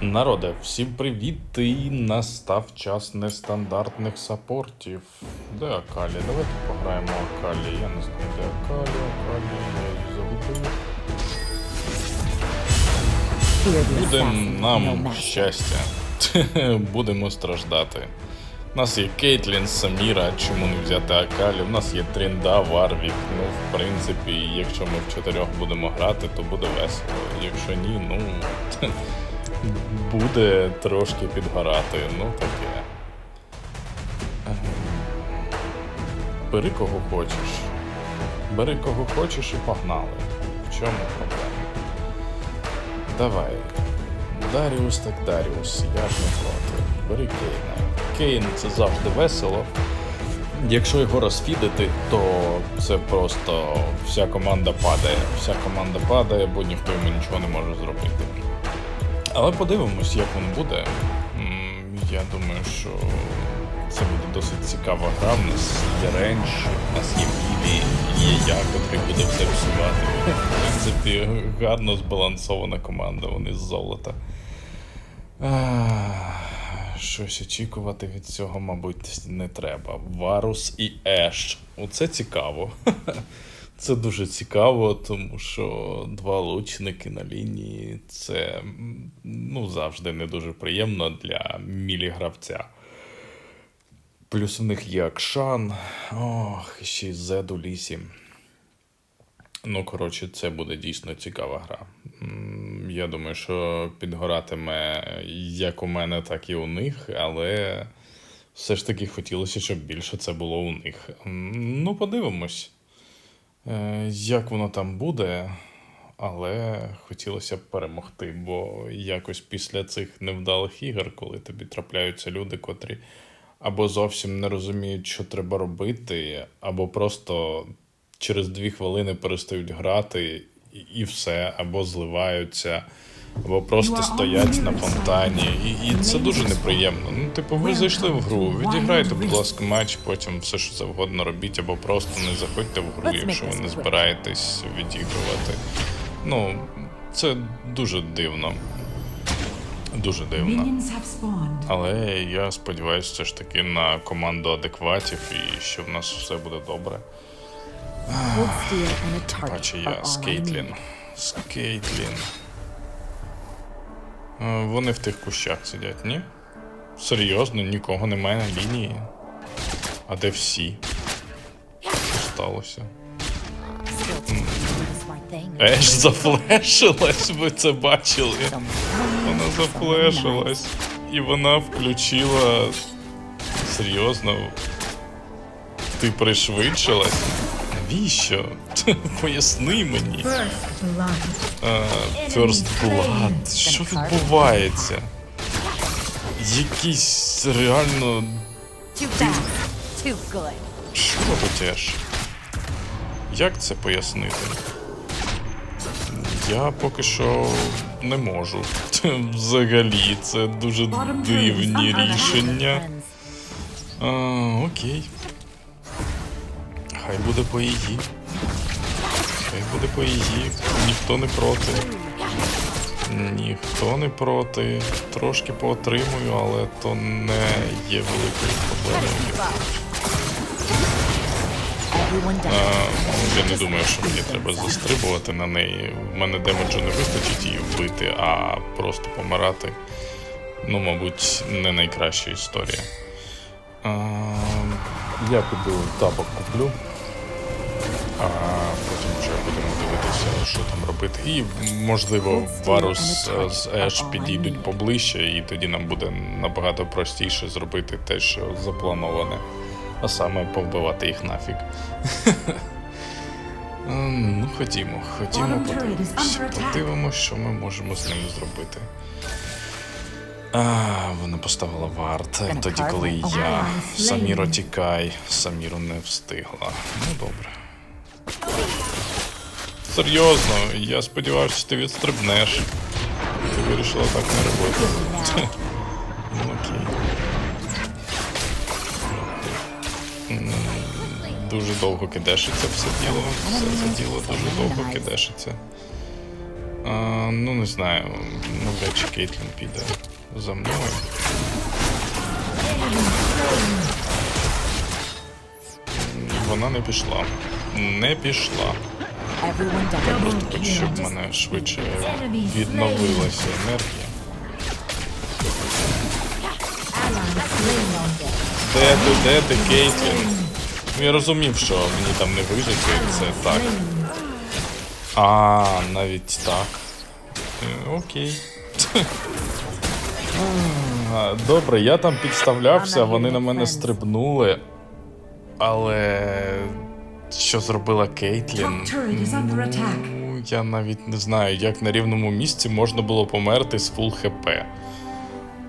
Народе, всім привіт! І настав час нестандартних саппортів. Де Акалі? Давайте пограємо Акалі. Я не знаю, де Акалі, Акалі, я її загубив. Буде нам щастя. Будемо страждати. У нас є Кейтлін, Саміра, чому не взяти Акалі? У нас є Трінда, Варвік. Ну, в принципі, якщо ми в чотирьох будемо грати, то буде весело. Якщо ні, ну. Буде трошки підгорати, ну таке. Ем, Бери кого хочеш. Бери кого хочеш і погнали. В чому проблема? Давай. Даріус так Даріус, я ж не проти. Бери Кейна. Кейн це завжди весело. Якщо його розфідити, то це просто вся команда падає. Вся команда падає, бо ніхто йому нічого не може зробити. Але подивимось, як воно буде. Я думаю, що це буде досить цікава гра. В нас є ренч, в нас є білі, є я, котрий буде все псувати. В принципі, гарно збалансована команда, вони з золота. Щось очікувати від цього, мабуть, не треба. Варус і Еш. Оце цікаво. Це дуже цікаво, тому що два лучники на лінії це ну, завжди не дуже приємно для мілі-гравця. Плюс у них є Акшан. Ох, ще й Зед у лісі. Ну, коротше, це буде дійсно цікава гра. Я думаю, що підгоратиме як у мене, так і у них, але все ж таки хотілося, щоб більше це було у них. Ну, подивимось, як воно там буде, але хотілося б перемогти, бо якось після цих невдалих ігор, коли тобі трапляються люди, котрі або зовсім не розуміють, що треба робити, або просто через дві хвилини перестають грати і, і все, або зливаються, або просто стоять на фонтані. І, і це дуже неприємно. Ну, типу, ви зайшли в гру, відіграйте, будь ласка, матч, потім все, що завгодно робіть, або просто не заходьте в гру, якщо ви не збираєтесь відігрувати. Ну, це дуже дивно. Дуже дивно. Але я сподіваюся все ж таки на команду адекватів і що в нас все буде добре. Бачу я Скейтлін. Скейтлін. Е, Вони в тих кущах сидять, ні? Серйозно, нікого немає на лінії. А де всі? Що сталося? Еш зафлешилась, ви це бачили. Вона зафлешилась. І вона включила. Серйозно. Ти пришвидшилась? Навіщо? Поясни мені. А, First Blood. Що відбувається? Якийсь реально. Що робитеш? Як це пояснити? Я поки що не можу. Взагалі, це дуже дивні рішення. А, окей. Хай буде по її. Хай буде по її. Ніхто не проти. Ніхто не проти. Трошки поотримую, але то не є великою проблемою. А, ну, я не думаю, що мені треба застрибувати на неї. В мене демеджу не вистачить її вбити, а просто помирати. Ну, мабуть, не найкраща історія. А, я піду тапок куплю. А дивитися, що там робити. І, можливо, Варус е, з Еш підійдуть поближче, і тоді нам буде набагато простіше зробити те, що заплановане. А саме повбивати їх нафіг. Ем, Ну, ходімо, ходімо. Подивимось, що ми можемо з ним зробити. А, вона поставила варт. Тоді, коли я. Саміро тікай. Саміру не встигла. Ну добре. Серйозно, я сподівався, що ти відстрибнеш. Ти вирішила так не робити. Ну окей. Дуже довго кидешиться все діло. Все це діло дуже довго кидешиться. А, ну, не знаю, навряд чи Кейтлін піде за мною. Вона не пішла. Не пішла. Down. Щоб мене швидше відновилася енергія. Де ти, де ти? Ну, я розумів, що мені там не вижити, це так. А, навіть так. Е, Окей. Добре, я там підставлявся, вони на мене стрибнули. Але що зробила Кейтлін? Ну, я навіть не знаю, як на рівному місці можна було померти з фул хп.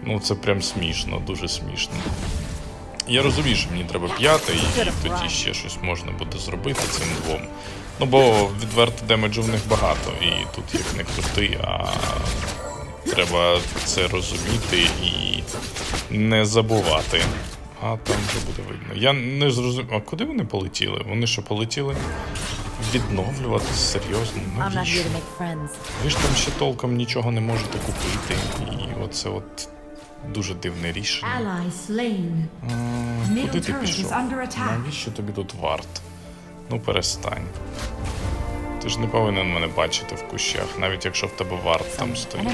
Ну, це прям смішно, дуже смішно. Я розумію, що мені треба п'яти, і тоді ще щось можна буде зробити цим двом. Ну, бо відверто демеджу в них багато, і тут як не крути, а треба це розуміти і не забувати. А там вже буде видно. Я не зрозумів. А куди вони полетіли? Вони що полетіли? Відновлюватись серйозно? Навіщо? Ви ж там ще толком нічого не можете купити. І оце от дуже дивне рішення. А, Куди ти пішов? Навіщо тобі тут варт? Ну перестань. Ти ж не повинен мене бачити в кущах, навіть якщо в тебе варт там стоїть.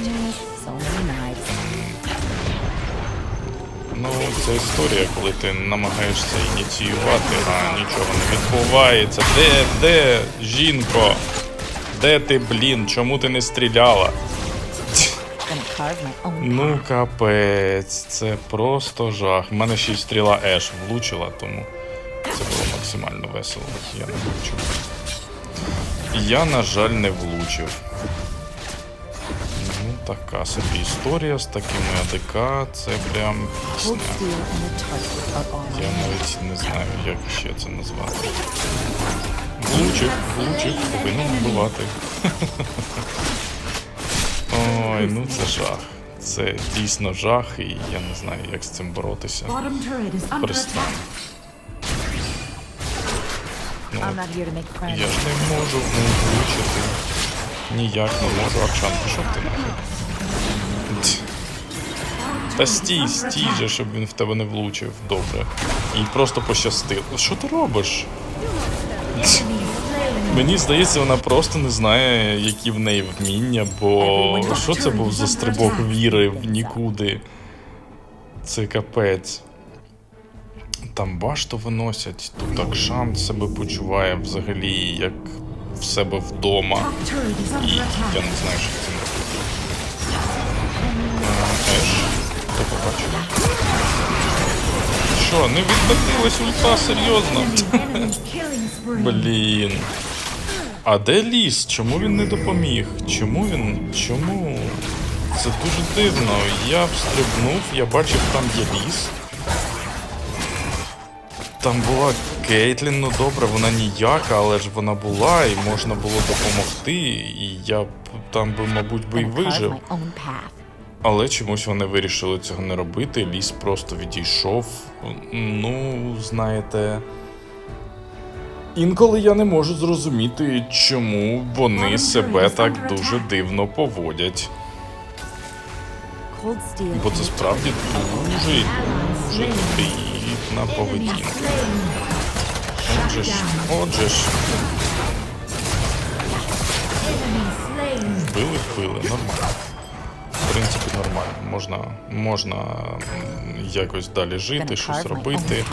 Ну, це історія, коли ти намагаєшся ініціювати, а нічого не відбувається. Де, де, жінко? Де ти, блін? Чому ти не стріляла? Ну, капець, це просто жах. У мене ще й стріла Еш влучила, тому це було максимально весело. Я не влучив. Я, на жаль, не влучив. Така собі історія з такими АДК, це прям пісня. Я навіть не знаю, як ще це назвати. Влучив, влучив, повинен вбивати. Ой, ну це жах. Це дійсно жах, і я не знаю, як з цим боротися. Перестань. Ну, я ж не можу ну, влучити. Ніяк не можу. Акшан, пішов ти нахер. Та стій, стій же, щоб він в тебе не влучив. Добре. І просто пощастило. Що ти робиш? Мені здається, вона просто не знає, які в неї вміння, бо що це був за стрибок віри в нікуди? Це капець. Там башту виносять, тут Акшан себе почуває взагалі як в себе вдома. І я не знаю, що робити. А, Еш, ти побачив? Що, не відбитилась ульта, серйозно? Блін. А де ліс? Чому він не допоміг? Чому він. Чому? Це дуже дивно. Я встрибнув, я бачив, там є ліс. Там була Кейтлін, ну добре, вона ніяка, але ж вона була і можна було допомогти. І я б там би, мабуть, би й вижив. Але чомусь вони вирішили цього не робити. Ліс просто відійшов. Ну, знаєте. Інколи я не можу зрозуміти, чому вони себе так дуже дивно поводять. Бо це справді дуже і дуже дивна поведінка. Отже ж, отже ж, вбили, вбили, нормально. В принципі, нормально. Можна, можна якось далі жити, щось робити.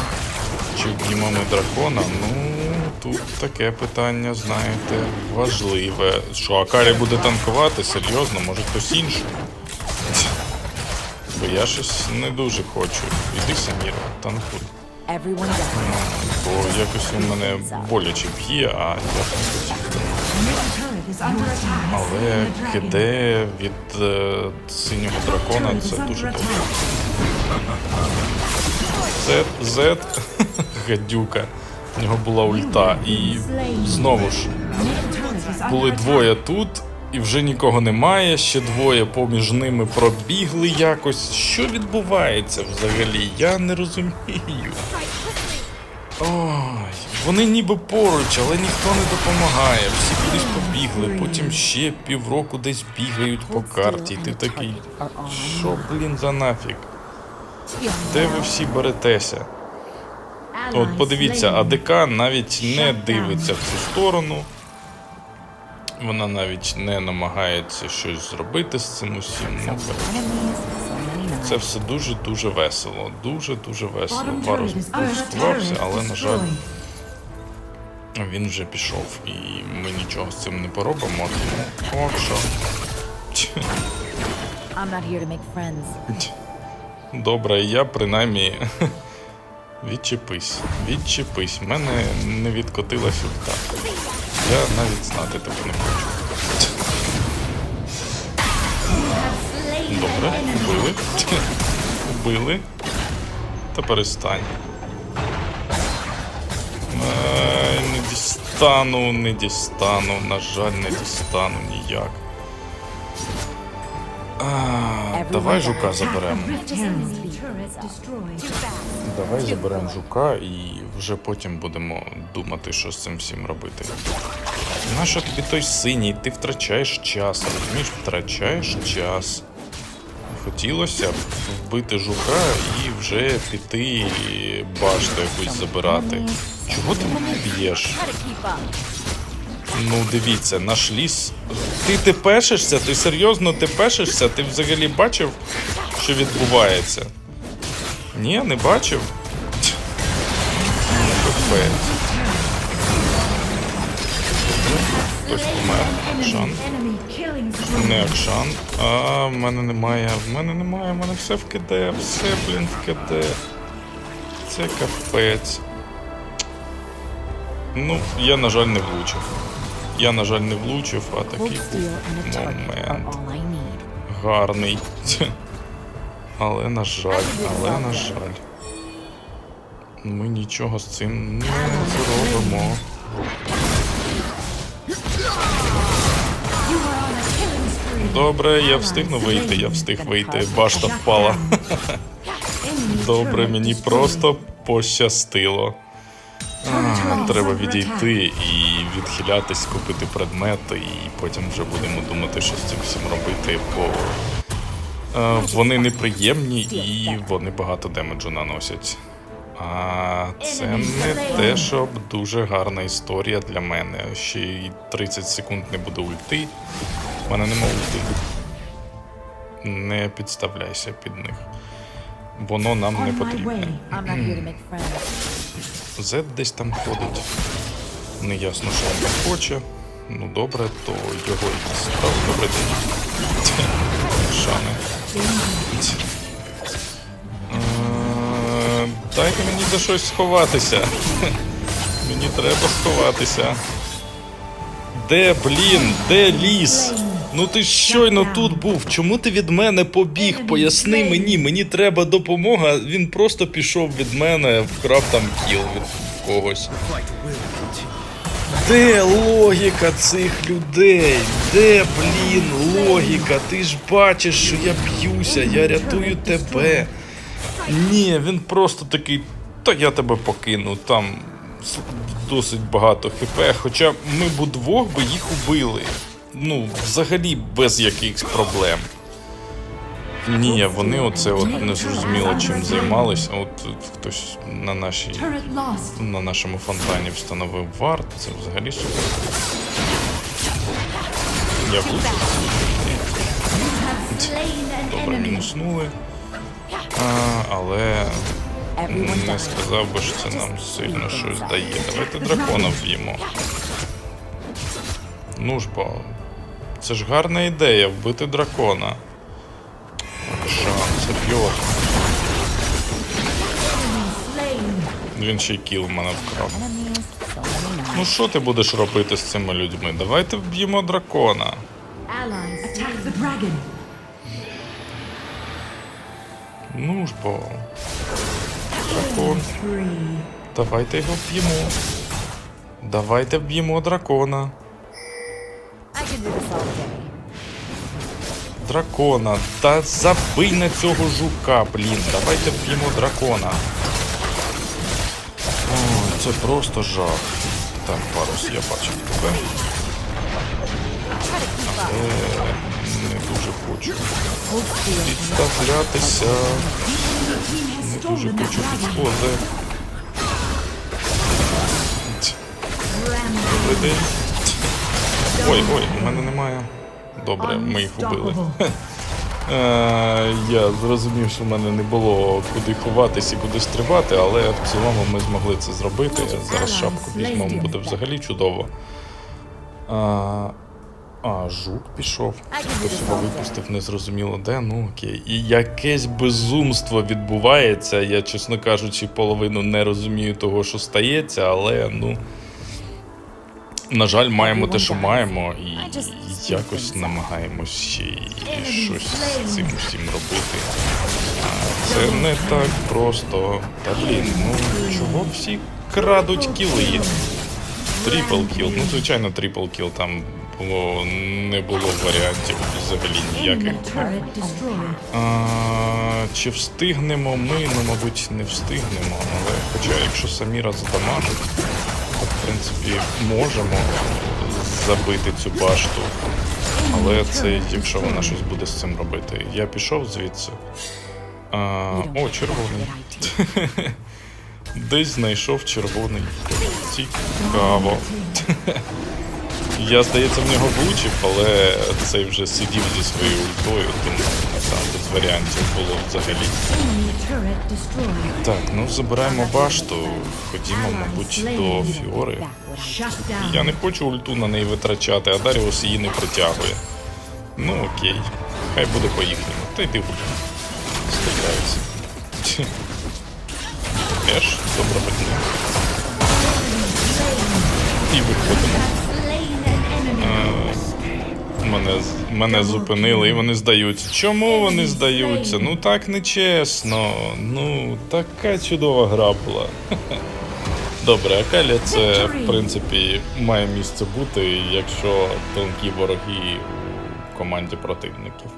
Чи вб'ємо ми дракона? Ну, тут таке питання, знаєте, важливе. Що, Акарі буде танкувати? Серйозно, може хтось інший? Бо я щось не дуже хочу. Іди Саміра, танкуй. Down. Бо якось він мене боляче б'є, а я не хотів. Але киде від е, синього дракона це дуже добре. Зет, Зет, гадюка. В нього була ульта. І знову ж, були двоє тут, і вже нікого немає. Ще двоє поміж ними пробігли якось. Що відбувається взагалі? Я не розумію. Ой, вони ніби поруч, але ніхто не допомагає. Всі кудись побігли, потім ще півроку десь бігають по карті. Ти такий. Що, блін, за нафіг? Де ви всі беретеся? От подивіться, АДК навіть не дивиться в цю сторону. Вона навіть не намагається щось зробити з цим усім. Це все дуже-дуже весело. Дуже-дуже весело. Сховався, turret але, на жаль, він вже пішов. І ми нічого з цим не поробимо. Тому от що. I'm not here to make friends. Добре, я принаймні. Відчепись, відчепись. В мене не відкотилась ульта. Я навіть знати тебе не хочу. Добре, вбили. Вбили. Та перестань. Не дістану, не дістану. На жаль, не дістану ніяк. А, давай жука заберемо. Давай заберемо жука і вже потім будемо думати, що з цим всім робити. Нащо тобі той синій? Ти втрачаєш час, розумієш, втрачаєш час. Хотілося б вбити жука і вже піти башту якусь забирати. Чого ти мене б'єш? Ну дивіться, наш ліс. Ти ти пешишся? Ти серйозно ти пешишся? Ти взагалі бачив, що відбувається? Ні, не бачив. Ть. Капець. Хтось помер. Акшан. Не Акшан. А, в мене немає. В мене немає, в мене все в КД, все, блін, в КД. Це капець. Ну, я, на жаль, не влучив. Я, на жаль, не влучив, а такий are момент. Гарний. Але, на жаль, але, на жаль. Ми нічого з цим не зробимо. Добре, я встигну вийти, я встиг вийти. Башта впала. Добре, мені просто пощастило. Треба відійти і відхилятись, купити предмети, і потім вже будемо думати, що з цим всім робити, бо е, вони неприємні і вони багато демеджу наносять. А це не те, щоб дуже гарна історія для мене. Ще й 30 секунд не буде ульти. У мене нема ульти. Не підставляйся під них. Воно нам не потрібне. Зет десь там ходить. Неясно, що він там хоче. Ну добре, то його і дістав. Добре день. Шани. Е, Дайте мені за щось сховатися. Мені треба сховатися. Де, блін, де ліс? Ну ти щойно тут був. Чому ти від мене побіг? Поясни мені, мені треба допомога. Він просто пішов від мене, вкрав там кіл від когось. Де логіка цих людей? Де, блін, логіка? Ти ж бачиш, що я б'юся, я рятую тебе. Ні, він просто такий. Та я тебе покину, там досить багато хп. Хоча ми б удвох би їх убили. Ну, взагалі без якихось проблем. Ні, вони оце от не зрозуміло чим займалися. От хтось на нашій на нашому фонтані встановив варт. Це взагалі супер. Я Добре, мінуснули. А, але не сказав би, що це нам сильно щось дає. Давайте дракона вб'ємо. Ну ж бо. Це ж гарна ідея вбити дракона. Шан, серйозно. Він ще й кіл мене вкрав. Ну що ти будеш робити з цими людьми? Давайте вб'ємо дракона. Ну ж бо. Дракон. Давайте його вб'ємо. Давайте вб'ємо дракона. Дракона. Та забий на цього жука, блін. Давайте вб'ємо дракона. Ой, це просто жах. Так, парус, я бачив тебе. Але не дуже хочу підставлятися. Не дуже хочу підходи. Добрий. Ой, ой, у мене немає. Добре, ми їх убили. Е, Я зрозумів, що в мене не було куди ховатись і куди стрибати, але в цілому ми змогли це зробити. Зараз шапку візьмемо, буде взагалі чудово. А, а жук пішов. Хтось його випустив, незрозуміло де. Ну окей. І якесь безумство відбувається. Я, чесно кажучи, половину не розумію того, що стається, але ну. На жаль, маємо те, що маємо, і якось намагаємось щось з цим усім робити. А Це не так просто. Та блін, ну чого всі крадуть кіли? Трипл кіл. Ну, звичайно, трипл кіл там було не було варіантів взагалі ніяких. А, чи встигнемо ми? Ну, мабуть, не встигнемо, але хоча якщо Саміра задамажить, то в принципі можемо забити цю башту. Але це якщо вона щось буде з цим робити. Я пішов звідси. А, о, червоний. Десь знайшов червоний. Цікаво. Я, здається, в нього влучив, але цей вже сидів зі своєю ультою, тому там без варіантів було взагалі. Так, ну забираємо башту. Ходімо, мабуть, до Фіори. Я не хочу ульту на неї витрачати, а Даріус її не притягує. Ну окей. Хай буде по-їхньому. Та йди гуляй. Стріляюся. Еш, доброго дня. І виходимо. Enemy. Мене, мене зупинили і вони здаються. Чому вони здаються? Ну так нечесно. Ну, така чудова гра була. Добре, Акалія це, в принципі, має місце бути, якщо тонкі вороги у команді противників.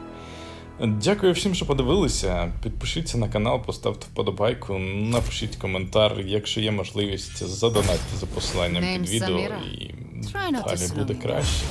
Дякую всім, що подивилися. Підпишіться на канал, поставте вподобайку, напишіть коментар. Якщо є можливість, задонатьте за посиланням під відео і Try not to далі slow буде me down. краще.